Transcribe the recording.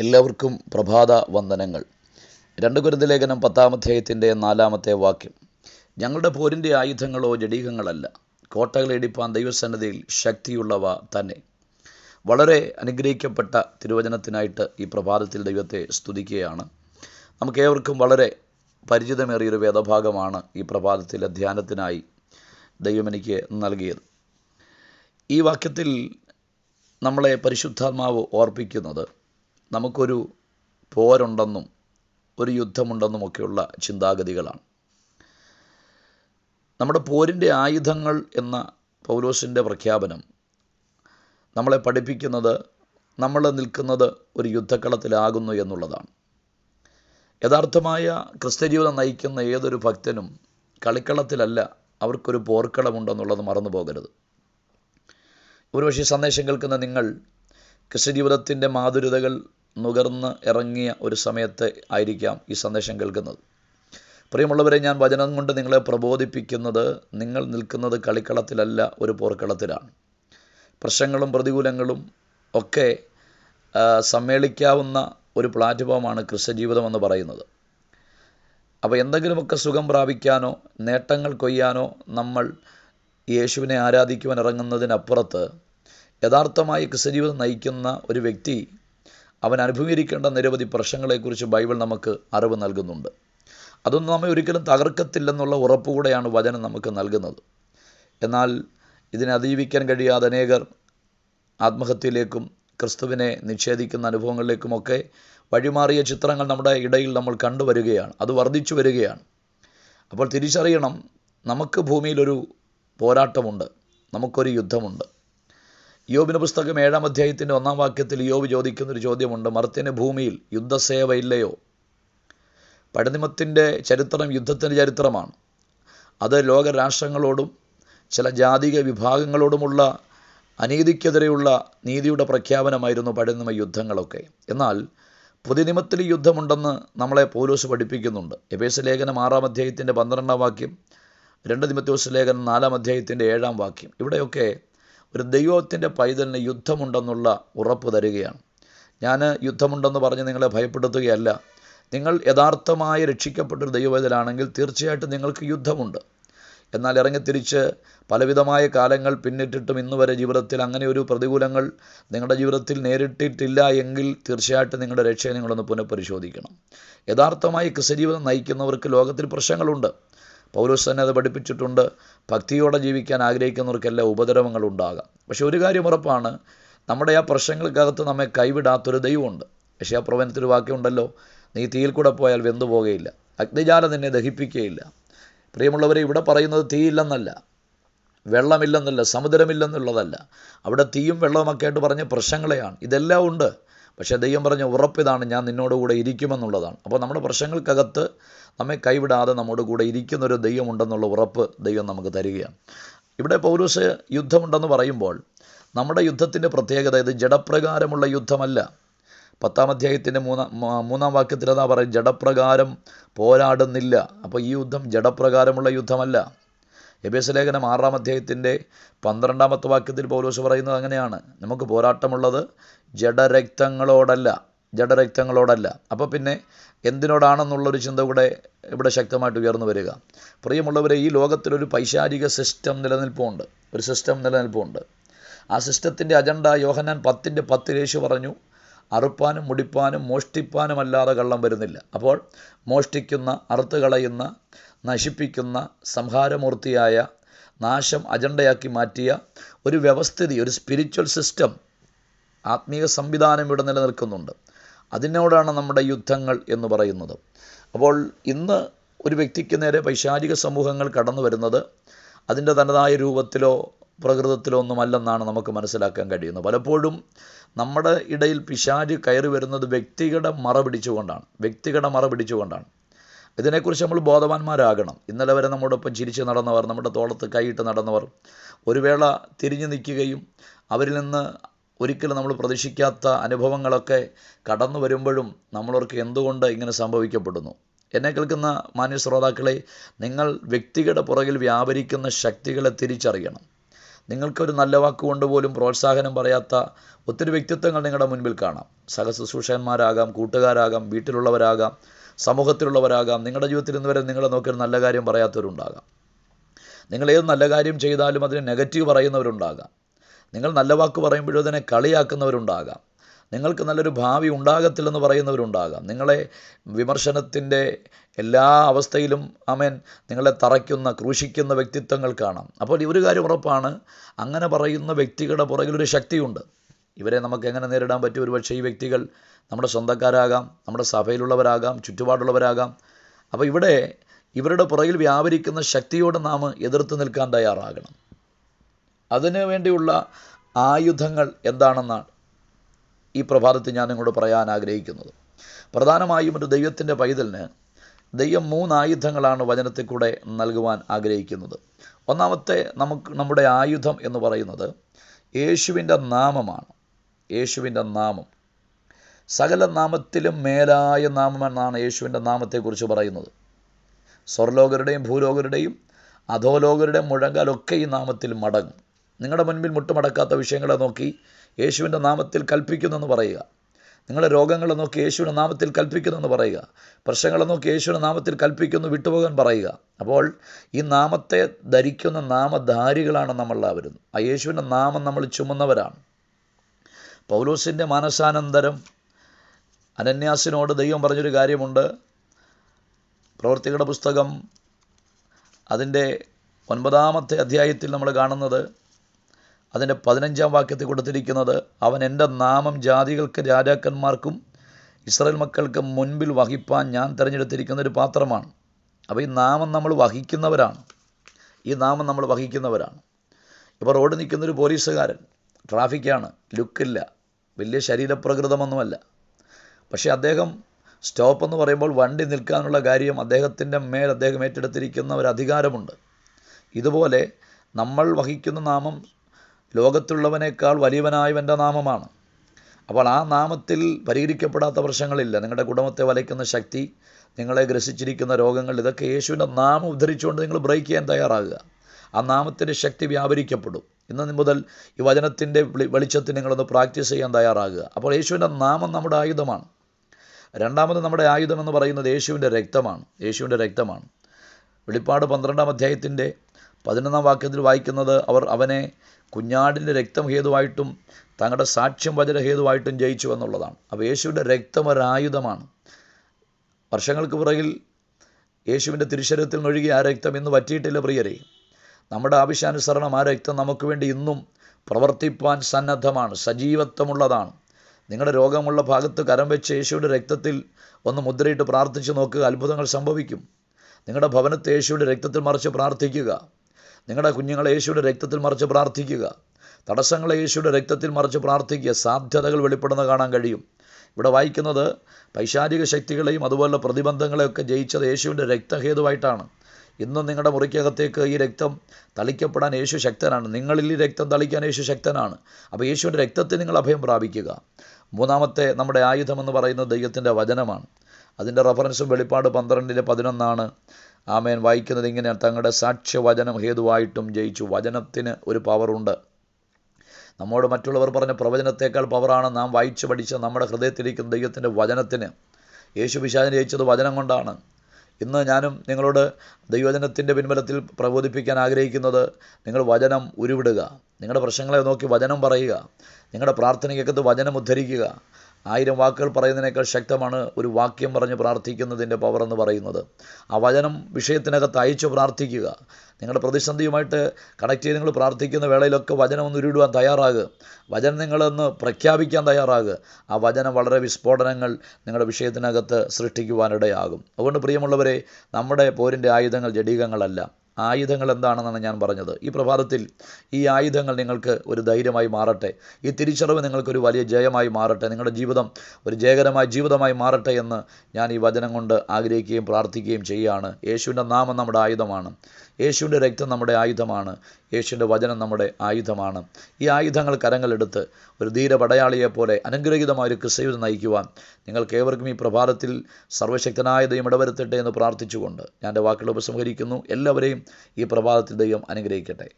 എല്ലാവർക്കും പ്രഭാത വന്ദനങ്ങൾ. രണ്ട് കുരുന്ന് ലേഖനം പത്താമധ്യായത്തിന്റെ നാലാമത്തെ വാക്യം. ഞങ്ങളുടെ പോരിന്റെ ആയുധങ്ങളോ ജഡീകങ്ങളല്ല കോട്ടകൾ ഇടിപ്പാൻ ദൈവസന്നതിയിൽ ശക്തിയുള്ളവ തന്നെ. വളരെ അനുഗ്രഹിക്കപ്പെട്ട തിരുവചനത്തിനായിട്ട് ഈ പ്രഭാതത്തിൽ ദൈവത്തെ സ്തുതിക്കുകയാണ്. നമുക്കേവർക്കും വളരെ പരിചിതമേറിയൊരു വേദഭാഗമാണ് ഈ പ്രഭാതത്തിലെ ധ്യാനത്തിനായി ദൈവം എനിക്ക് നൽകിയത്. ഈ വാക്യത്തിൽ നമ്മളെ പരിശുദ്ധാത്മാവ് ഓർപ്പിക്കുന്നത് നമുക്കൊരു പോരുണ്ടെന്നും ഒരു യുദ്ധമുണ്ടെന്നുമൊക്കെയുള്ള ചിന്താഗതികളാണ്. നമ്മുടെ പോരിന്റെ ആയുധങ്ങൾ എന്ന പൗലോസിന്റെ പ്രഖ്യാപനം നമ്മളെ പഠിപ്പിക്കുന്നത് നമ്മൾ നിൽക്കുന്നത് ഒരു യുദ്ധക്കളത്തിലാകുന്നു എന്നുള്ളതാണ്. യഥാർത്ഥമായ ക്രിസ്ത്യജീവിതം നയിക്കുന്ന ഏതൊരു ഭക്തനും കളിക്കളത്തിലല്ല അവർക്കൊരു പോർക്കളമുണ്ടെന്നുള്ളത് മറന്നു പോകരുത് ഒരുപക്ഷെ സന്ദേശം കേൾക്കുന്ന നിങ്ങൾ ക്രിസ്ത്യജീവിതത്തിന്റെ മാധുര്യതകൾ നുകർന്ന് ഇറങ്ങിയ ഒരു സമയത്ത് ആയിരിക്കാം ഈ സന്ദേശം കേൾക്കുന്നത്. പ്രിയമുള്ളവരെ ഞാൻ വചനം കൊണ്ട് നിങ്ങളെ പ്രബോധിപ്പിക്കുന്നത് നിങ്ങൾ നിൽക്കുന്നത് കളിക്കളത്തിലല്ല ഒരു പോർക്കളത്തിലാണ്. പ്രശ്നങ്ങളും പ്രതികൂലങ്ങളും ഒക്കെ സമ്മേളിക്കാവുന്ന ഒരു പ്ലാറ്റ്ഫോമാണ് ക്രിസ്ത്യജീവിതം എന്ന് പറയുന്നത്. അപ്പോൾ എന്തെങ്കിലുമൊക്കെ സുഖം പ്രാപിക്കാനോ നേട്ടങ്ങൾ കൊയ്യാനോ നമ്മൾ യേശുവിനെ ആരാധിക്കുവാൻ ഇറങ്ങുന്നതിനപ്പുറത്ത് യഥാർത്ഥമായി ക്രിസ്ത്യജീവിതം നയിക്കുന്ന ഒരു വ്യക്തി അവൻ അനുഭവീകരിക്കേണ്ട നിരവധി പ്രശ്നങ്ങളെക്കുറിച്ച് ബൈബിൾ നമുക്ക് അറിവ് നൽകുന്നുണ്ട്. അതൊന്നും നമ്മെ ഒരിക്കലും തകർക്കത്തില്ലെന്നുള്ള ഉറപ്പുകൂടെയാണ് വചനം നമുക്ക് നൽകുന്നത്. എന്നാൽ ഇതിനെ അതിജീവിക്കാൻ കഴിയാതെ അനേകർ ആത്മഹത്യയിലേക്കും ക്രിസ്തുവിനെ നിഷേധിക്കുന്ന അനുഭവങ്ങളിലേക്കുമൊക്കെ വഴിമാറിയ ചിത്രങ്ങൾ നമ്മുടെ ഇടയിൽ നമ്മൾ കണ്ടുവരികയാണ്. അത് വർദ്ധിച്ചു വരികയാണ്. അപ്പോൾ തിരിച്ചറിയണം നമുക്ക് ഭൂമിയിലൊരു പോരാട്ടമുണ്ട്. നമുക്കൊരു യുദ്ധമുണ്ട്. യോബിന് പുസ്തകം ഏഴാം അധ്യായത്തിന്റെ ഒന്നാം വാക്യത്തിൽ യോബ് ചോദിക്കുന്നൊരു ചോദ്യമുണ്ട്. മർത്തിന് ഭൂമിയിൽ യുദ്ധസേവ ഇല്ലയോ? പഴനിമത്തിന്റെ ചരിത്രം യുദ്ധത്തിന്റെ ചരിത്രമാണ്. അത് ലോകരാഷ്ട്രങ്ങളോടും ചില ജാതിക വിഭാഗങ്ങളോടുമുള്ള അനീതിക്കെതിരെയുള്ള നീതിയുടെ പ്രഖ്യാപനമായിരുന്നു പടനിമ യുദ്ധങ്ങളൊക്കെ. എന്നാൽ പുതിനിമത്തിൽ യുദ്ധമുണ്ടെന്ന് നമ്മളെ പോലീസ് പഠിപ്പിക്കുന്നുണ്ട്. എബേസ് ലേഖനം ആറാം അധ്യായത്തിന്റെ പന്ത്രണ്ടാം വാക്യം രണ്ട് നിമത്തോസ് ലേഖനം നാലാം അധ്യായത്തിന്റെ ഏഴാം വാക്യം. ഇവിടെയൊക്കെ ഒരു ദൈവത്തിന്റെ പൈതലിന് യുദ്ധമുണ്ടെന്നുള്ള ഉറപ്പ് തരികയാണ്. ഞാൻ യുദ്ധമുണ്ടെന്ന് പറഞ്ഞ് നിങ്ങളെ ഭയപ്പെടുത്തുകയല്ല. നിങ്ങൾ യഥാർത്ഥമായി രക്ഷിക്കപ്പെട്ടൊരു ദൈവവേദനാണെങ്കിൽ തീർച്ചയായിട്ടും നിങ്ങൾക്ക് യുദ്ധമുണ്ട്. എന്നാൽ ഇറങ്ങിത്തിരിച്ച് പലവിധമായ കാലങ്ങൾ പിന്നിട്ടിട്ടും ഇന്ന് വരെ ജീവിതത്തിൽ അങ്ങനെ ഒരു പ്രതികൂലങ്ങൾ നിങ്ങളുടെ ജീവിതത്തിൽ നേരിട്ടിട്ടില്ല എങ്കിൽ തീർച്ചയായിട്ടും നിങ്ങളുടെ രക്ഷയെ നിങ്ങളൊന്ന് പുനഃപരിശോധിക്കണം. യഥാർത്ഥമായി ക്രിസ്തജീവിതം നയിക്കുന്നവർക്ക് ലോകത്തിൽ പ്രശ്നങ്ങളുണ്ട്. പൗലോസ് തന്നെ അത് പഠിപ്പിച്ചിട്ടുണ്ട്. ഭക്തിയോടെ ജീവിക്കാൻ ആഗ്രഹിക്കുന്നവർക്കെല്ലാം ഉപദ്രവങ്ങൾ ഉണ്ടാകാം പക്ഷേ ഒരു കാര്യം ഉറപ്പാണ് നമ്മുടെ ആ പ്രശ്നങ്ങൾക്കകത്ത് നമ്മെ കൈവിടാത്തൊരു ദൈവമുണ്ട്. പക്ഷേ ആ പ്രവചനത്തിൽ വാക്യമുണ്ടല്ലോ നീ തീയിൽ കൂടെ പോയാൽ വെന്തു പോകുകയില്ല. അഗ്നിജാലം നിന്നെ ദഹിപ്പിക്കുകയില്ല. പ്രിയമുള്ളവരെ ഇവിടെ പറയുന്നത് തീയില്ലെന്നല്ല വെള്ളമില്ലെന്നല്ല സമുദ്രമില്ലെന്നുള്ളതല്ല. അവിടെ തീയും വെള്ളവുമൊക്കെ ആയിട്ട് പറഞ്ഞ പ്രശ്നങ്ങളെയാണ്. ഇതെല്ലാം ഉണ്ട്. പക്ഷേ ദൈവം പറഞ്ഞ ഉറപ്പിതാണ് ഞാൻ നിന്നോട് കൂടെ ഇരിക്കുമെന്നുള്ളതാണ്. അപ്പോൾ നമ്മുടെ പ്രശ്നങ്ങൾക്കകത്ത് നമ്മെ കൈവിടാതെ നമ്മുടെ കൂടെ ഇരിക്കുന്നൊരു ദൈവമുണ്ടെന്നുള്ള ഉറപ്പ് ദൈവം നമുക്ക് തരികയാണ്. ഇവിടെ പൗരൂസ് യുദ്ധമുണ്ടെന്ന് പറയുമ്പോൾ നമ്മുടെ യുദ്ധത്തിന്റെ പ്രത്യേകത ഇത് ജഡപ്രകാരമുള്ള യുദ്ധമല്ല. പത്താം അധ്യായത്തിന്റെ മൂന്നാം മൂന്നാം വാക്യത്തിൽ അതാ പറയും ജഡപ്രകാരം പോരാടുന്നില്ല. അപ്പോൾ ഈ യുദ്ധം ജഡപ്രകാരമുള്ള യുദ്ധമല്ല. എബേസ് ലേഖനം ആറാം അധ്യായത്തിന്റെ പന്ത്രണ്ടാമത്തെ വാക്യത്തിൽ പൗലോസ് പറയുന്നത് അങ്ങനെയാണ്. നമുക്ക് പോരാട്ടമുള്ളത് ജഡരക്തങ്ങളോടല്ല ജഡരക്തങ്ങളോടല്ല. അപ്പോൾ പിന്നെ എന്തിനോടാണെന്നുള്ളൊരു ചിന്ത കൂടെ ഇവിടെ ശക്തമായിട്ട് ഉയർന്നു വരിക. പ്രിയമുള്ളവരെ ഈ ലോകത്തിലൊരു പൈശാരിക സിസ്റ്റം നിലനിൽപ്പുണ്ട്. ഒരു സിസ്റ്റം നിലനിൽപ്പുണ്ട്. ആ സിസ്റ്റത്തിന്റെ അജണ്ട യോഹനാൻ പത്തിന്റെ പത്ത് യേശു പറഞ്ഞു അറുപ്പാനും മുടിപ്പാനും മോഷ്ടിപ്പാനും അല്ലാതെ കള്ളം വരുന്നില്ല. അപ്പോൾ മോഷ്ടിക്കുന്ന അറുത്ത് കളയുന്ന നശിപ്പിക്കുന്ന സംഹാരമൂർത്തിയായ നാശം അജണ്ടയാക്കി മാറ്റിയ ഒരു വ്യവസ്ഥിതി ഒരു സ്പിരിച്വൽ സിസ്റ്റം ആത്മീയ സംവിധാനം ഇവിടെ നിലനിൽക്കുന്നുണ്ട്. അതിനോടാണ് നമ്മുടെ യുദ്ധങ്ങൾ എന്ന് പറയുന്നത്. അപ്പോൾ ഇന്ന് ഒരു വ്യക്തിക്ക് നേരെ പൈശാചിക സമൂഹങ്ങൾ കടന്നു വരുന്നത് അതിന്റെ തനതായ രൂപത്തിലോ പ്രകൃതത്തിലോ ഒന്നുമല്ലെന്നാണ് നമുക്ക് മനസ്സിലാക്കാൻ കഴിയുന്നത്. പലപ്പോഴും നമ്മുടെ ഇടയിൽ പിശാച് കയറി വരുന്നത് വ്യക്തികളുടെ മറ പിടിച്ചുകൊണ്ടാണ്. വ്യക്തികളുടെ മറ പിടിച്ചുകൊണ്ടാണ്. ഇതിനെക്കുറിച്ച് നമ്മൾ ബോധവാന്മാരാകണം. ഇന്നലെ വരെ നമ്മോടൊപ്പം ചിരിച്ച് നടന്നവർ നമ്മുടെ തോളത്ത് കൈയിട്ട് നടന്നവർ ഒരു വേള തിരിഞ്ഞു നിൽക്കുകയും അവരിൽ നിന്ന് ഒരിക്കലും നമ്മൾ പ്രതീക്ഷിക്കാത്ത അനുഭവങ്ങളൊക്കെ കടന്നു വരുമ്പോഴും നമ്മളവർക്ക് എന്തുകൊണ്ട് ഇങ്ങനെ സംഭവിക്കപ്പെടുന്നു? എന്നെ കേൾക്കുന്ന മാന്യ ശ്രോതാക്കളെ നിങ്ങൾ വ്യക്തികളുടെ പുറകിൽ വ്യാപരിക്കുന്ന ശക്തികളെ തിരിച്ചറിയണം. നിങ്ങൾക്കൊരു നല്ല വാക്കുകൊണ്ട് പോലും പ്രോത്സാഹനം പറയാത്ത ഒത്തിരി വ്യക്തിത്വങ്ങൾ നിങ്ങളുടെ മുൻപിൽ കാണാം. സഹശുശ്രൂഷകന്മാരാകാം കൂട്ടുകാരാകാം വീട്ടിലുള്ളവരാകാം സമൂഹത്തിലുള്ളവരാകാം. നിങ്ങളുടെ ജീവിതത്തിൽ ഇന്ന് വരെ നിങ്ങളെ നോക്കി നല്ല കാര്യം പറയാത്തവരുണ്ടാകാം. നിങ്ങൾ ഏത് നല്ല കാര്യം ചെയ്താലും അതിന് നെഗറ്റീവ് പറയുന്നവരുണ്ടാകാം. നിങ്ങൾ നല്ല വാക്ക് പറയുമ്പോഴും അതിനെ കളിയാക്കുന്നവരുണ്ടാകാം. നിങ്ങൾക്ക് നല്ലൊരു ഭാവി ഉണ്ടാകത്തില്ലെന്ന് പറയുന്നവരുണ്ടാകാം. നിങ്ങളെ വിമർശനത്തിന്റെ എല്ലാ അവസ്ഥയിലും അമേൻ നിങ്ങളെ തറയ്ക്കുന്ന ക്രൂശിക്കുന്ന വ്യക്തിത്വങ്ങൾ കാണാം. അപ്പോൾ ഈ ഒരു കാര്യം ഉറപ്പാണ്. അങ്ങനെ പറയുന്ന വ്യക്തികളുടെ പുറകിലൊരു ശക്തിയുണ്ട്. ഇവരെ നമുക്ക് എങ്ങനെ നേരിടാൻ പറ്റും? ഒരുപക്ഷെ ഈ വ്യക്തികൾ നമ്മുടെ സ്വന്തക്കാരാകാം നമ്മുടെ സഭയിലുള്ളവരാകാം ചുറ്റുപാടുള്ളവരാകാം. അപ്പോൾ ഇവിടെ ഇവരുടെ പുറകിൽ വ്യാപരിക്കുന്ന ശക്തിയോട് നാം എതിർത്ത് നിൽക്കാൻ തയ്യാറാകണം. അതിനു വേണ്ടിയുള്ള ആയുധങ്ങൾ എന്താണെന്നാണ് ഈ പ്രഭാതത്തിൽ ഞാൻ നിങ്ങളോട് പറയാൻ ആഗ്രഹിക്കുന്നത്. പ്രധാനമായും ഒരു ദൈവത്തിന്റെ പൈതലിന് ദൈവം മൂന്ന് ആയുധങ്ങളാണ് വചനത്തിൽ കൂടെ നൽകുവാൻ ആഗ്രഹിക്കുന്നത്. ഒന്നാമത്തെ നമുക്ക് നമ്മുടെ ആയുധം എന്ന് പറയുന്നത് യേശുവിന്റെ നാമമാണ്. യേശുവിന്റെ നാമം. സകല നാമത്തിലും മേലായ നാമമെന്നാണ് യേശുവിന്റെ നാമത്തെക്കുറിച്ച് പറയുന്നത്. സ്വർലോകരുടെയും ഭൂലോകരുടെയും അധോലോകരുടെയും മുഴങ്കാലൊക്കെ ഈ നാമത്തിൽ മടങ്ങും. നിങ്ങളുടെ മുൻപിൽ മുട്ടുമടക്കാത്ത വിഷയങ്ങളെ നോക്കി യേശുവിന്റെ നാമത്തിൽ കൽപ്പിക്കുന്നെന്ന് പറയുക. നിങ്ങളുടെ രോഗങ്ങളെ നോക്കി യേശുവിന്റെ നാമത്തിൽ കൽപ്പിക്കുന്നെന്ന് പറയുക. പ്രശ്നങ്ങളെ നോക്കി യേശുവിന്റെ നാമത്തിൽ കൽപ്പിക്കുന്നു വിട്ടുപോകാൻ പറയുക. അപ്പോൾ ഈ നാമത്തെ ധരിക്കുന്ന നാമധാരികളാണ് നമ്മളെല്ലാവരും. ആ യേശുവിന്റെ നാമം നമ്മൾ ചുമന്നവരാണ്. പൗലോസിന്റെ മാനസാനന്തരം അനന്യാസിനോട് ദൈവം പറഞ്ഞൊരു കാര്യമുണ്ട്. പ്രവർത്തികളുടെ പുസ്തകം അതിന്റെ ഒൻപതാമത്തെ അധ്യായത്തിൽ നമ്മൾ കാണുന്നത് അതിന്റെ പതിനഞ്ചാം വാക്യത്തിൽ കൊടുത്തിരിക്കുന്നത് അവൻ എന്റെ നാമം ജാതികൾക്ക് രാജാക്കന്മാർക്കും ഇസ്രായേൽ മക്കൾക്ക് മുൻപിൽ വഹിപ്പാൻ ഞാൻ തിരഞ്ഞെടുത്തിരിക്കുന്ന ഒരു പാത്രമാണ്. അപ്പോൾ ഈ നാമം നമ്മൾ വഹിക്കുന്നവരാണ്. ഈ നാമം നമ്മൾ വഹിക്കുന്നവരാണ്. ഇപ്പോൾ റോഡ് നിൽക്കുന്നൊരു പോലീസുകാരൻ ട്രാഫിക്കാണ് ലുക്കില്ല വലിയ ശരീരപ്രകൃതമൊന്നുമല്ല. പക്ഷേ അദ്ദേഹം സ്റ്റോപ്പ് എന്ന് പറയുമ്പോൾ വണ്ടി നിൽക്കാനുള്ള കാര്യം അദ്ദേഹത്തിന്റെ മേൽ അദ്ദേഹം ഏറ്റെടുത്തിരിക്കുന്ന ഒരു അധികാരമുണ്ട്. ഇതുപോലെ നമ്മൾ വഹിക്കുന്ന നാമം ലോകത്തുള്ളവനേക്കാൾ വലിയവനായവന്റെ നാമമാണ്. അപ്പോൾ ആ നാമത്തിൽ പരിഹരിക്കപ്പെടാത്ത പ്രശ്നങ്ങളില്ല. നിങ്ങളുടെ കുടുംബത്തെ വലയ്ക്കുന്ന ശക്തി നിങ്ങളെ ഗ്രസിച്ചിരിക്കുന്ന രോഗങ്ങൾ ഇതൊക്കെ യേശുവിന്റെ നാമം ഉദ്ധരിച്ചുകൊണ്ട് നിങ്ങൾ ബ്രേക്ക് ചെയ്യാൻ തയ്യാറാകുക. ആ നാമത്തിന്റെ ശക്തി വ്യാപരിക്കപ്പെടും. ഇന്ന് മുതൽ ഈ വചനത്തിന്റെ വെളിച്ചത്തിൽ നിങ്ങളൊന്ന് പ്രാക്ടീസ് ചെയ്യാൻ തയ്യാറാകുക. അപ്പോൾ യേശുവിന്റെ നാമം നമ്മുടെ ആയുധമാണ്. രണ്ടാമത് നമ്മുടെ ആയുധം എന്ന് പറയുന്നത് യേശുവിന്റെ രക്തമാണ്. യേശുവിന്റെ രക്തമാണ്. വെളിപ്പാട് പന്ത്രണ്ടാം അധ്യായത്തിന്റെ പതിനൊന്നാം വാക്യത്തിൽ വായിക്കുന്നത് അവർ അവനെ കുഞ്ഞാടിന്റെ രക്തം ഹേതുവായിട്ടും തങ്ങളുടെ സാക്ഷ്യം വചന ഹേതുവായിട്ടും ജയിച്ചു എന്നുള്ളതാണ്. അപ്പോൾ യേശുവിന്റെ രക്തം ഒരായുധമാണ് വർഷങ്ങൾക്ക് പുറകിൽ യേശുവിന്റെ തിരുശരീരത്തിൽ നൊഴുകി ആ രക്തം ഇന്ന് പറ്റിയിട്ടില്ല പ്രിയരെ. നമ്മുടെ ആവശ്യാനുസരണം ആ രക്തം നമുക്ക് വേണ്ടി ഇന്നും പ്രവർത്തിപ്പാൻ സന്നദ്ധമാണ് സജീവത്വമുള്ളതാണ്. നിങ്ങളുടെ രോഗമുള്ള ഭാഗത്ത് കരം വെച്ച് യേശുവിന്റെ രക്തത്തിൽ ഒന്ന് മുദ്രയിട്ട് പ്രാർത്ഥിച്ച് നോക്കുക അത്ഭുതങ്ങൾ സംഭവിക്കും. നിങ്ങളുടെ ഭവനത്തെ യേശുവിന്റെ രക്തത്തിൽ മറിച്ച് പ്രാർത്ഥിക്കുക. നിങ്ങളുടെ കുഞ്ഞുങ്ങളെ യേശുവിന്റെ രക്തത്തിൽ മറിച്ച് പ്രാർത്ഥിക്കുക. തടസ്സങ്ങളെ യേശുവിന്റെ രക്തത്തിൽ മറിച്ച് പ്രാർത്ഥിക്കുക. സാധ്യതകൾ വെളിപ്പെടുന്ന കാണാൻ കഴിയും. ഇവിടെ വായിക്കുന്നത് പൈശാചിക ശക്തികളെയും അതുപോലെ പ്രതിബന്ധങ്ങളെയൊക്കെ ജയിച്ചത് യേശുവിന്റെ രക്തഹേതുവായിട്ടാണ്. ഇന്നും നിങ്ങളുടെ മുറിക്കകത്തേക്ക് ഈ രക്തം തളിക്കപ്പെടാൻ യേശു ശക്തനാണ്. നിങ്ങളിൽ ഈ രക്തം തളിക്കാൻ യേശു ശക്തനാണ്. അപ്പോൾ യേശുവിന്റെ രക്തത്തിൽ നിങ്ങൾ അഭയം പ്രാപിക്കുക. മൂന്നാമത്തെ നമ്മുടെ ആയുധമെന്ന് പറയുന്നത് ദൈവത്തിന്റെ വചനമാണ്. അതിന്റെ റഫറൻസും വെളിപ്പാട് പന്ത്രണ്ടിലെ പതിനൊന്നാണ്. ആമേൻ. വായിക്കുന്നത് ഇങ്ങനെയാണ് തങ്ങളുടെ സാക്ഷ്യവചനം ഹേതുവായിട്ടും ജയിച്ചു. വചനത്തിന് ഒരു പവറുണ്ട് നമ്മോട് മറ്റുള്ളവർ പറഞ്ഞ പ്രവചനത്തേക്കാൾ പവറാണ് നാം വായിച്ചു പഠിച്ച നമ്മുടെ ഹൃദയത്തിലിരിക്കുന്ന ദൈവത്തിന്റെ വചനത്തിന്. യേശു പിശാചിനെ ജയിച്ചത് വചനം കൊണ്ടാണ്. ഇന്ന് ഞാനും നിങ്ങളോട് ദൈവജനത്തിന്റെ പിൻബലത്തിൽ പ്രബോധിപ്പിക്കാൻ ആഗ്രഹിക്കുന്നത് നിങ്ങൾ വചനം ഉരുവിടുക. നിങ്ങളുടെ പ്രശ്നങ്ങളെ നോക്കി വചനം പറയുക. നിങ്ങളുടെ പ്രാർത്ഥനയ്ക്കകത്ത് വചനം ഉദ്ധരിക്കുക. ആയിരം വാക്കുകൾ പറയുന്നതിനേക്കാൾ ശക്തമാണ് ഒരു വാക്യം പറഞ്ഞ് പ്രാർത്ഥിക്കുന്നതിന്റെ പവർ എന്ന് പറയുന്നത്. ആ വചനം വിഷയത്തിനകത്ത് അയച്ചു പ്രാർത്ഥിക്കുക. നിങ്ങളുടെ പ്രതിസന്ധിയുമായിട്ട് കണക്ട് ചെയ്ത് നിങ്ങൾ പ്രാർത്ഥിക്കുന്ന വേളയിലൊക്കെ വചനം ഒന്ന് ഉരുടുവാൻ തയ്യാറാകുക. വചനം നിങ്ങളൊന്ന് പ്രഖ്യാപിക്കാൻ തയ്യാറാകുക. ആ വചനം വളരെ വിസ്ഫോടനങ്ങൾ നിങ്ങളുടെ വിഷയത്തിനകത്ത് സൃഷ്ടിക്കുവാനിടയാകും. അതുകൊണ്ട് പ്രിയമുള്ളവരെ നമ്മുടെ പോരിന്റെ ആയുധങ്ങൾ ജഡീകങ്ങളല്ല. ആയുധങ്ങൾ എന്താണെന്നാണ് ഞാൻ പറഞ്ഞത്. ഈ പ്രഭാതത്തിൽ ഈ ആയുധങ്ങൾ നിങ്ങൾക്ക് ഒരു ധൈര്യമായി മാറട്ടെ. ഈ തിരിച്ചറിവ് നിങ്ങൾക്കൊരു വലിയ ജയമായി മാറട്ടെ. നിങ്ങളുടെ ജീവിതം ഒരു ജയകരമായ ജീവിതമായി മാറട്ടെ എന്ന് ഞാൻ ഈ വചനം കൊണ്ട് ആഗ്രഹിക്കുകയും പ്രാർത്ഥിക്കുകയും ചെയ്യുകയാണ്. യേശുവിന്റെ നാമം നമ്മുടെ ആയുധമാണ്. യേശുവിന്റെ രക്തം നമ്മുടെ ആയുധമാണ്. യേശുവിന്റെ വചനം നമ്മുടെ ആയുധമാണ്. ഈ ആയുധങ്ങൾ കരങ്ങളെടുത്ത് ഒരു ധീര പടയാളിയെ പോലെ അനുഗ്രഹീതമായ ഒരു ക്രിസ്തീവത നയിക്കുവാൻ നിങ്ങൾക്ക് ഏവർക്കും ഈ പ്രഭാതത്തിൽ സർവശക്തനായ ഇടവരുത്തട്ടെ എന്ന് പ്രാർത്ഥിച്ചുകൊണ്ട് ഞാൻ എന്റെ വാക്കുകൾ ഉപസംഹരിക്കുന്നു. എല്ലാവരെയും ഈ പ്രഭാതത്തിൽ ദൈവം അനുഗ്രഹിക്കട്ടെ.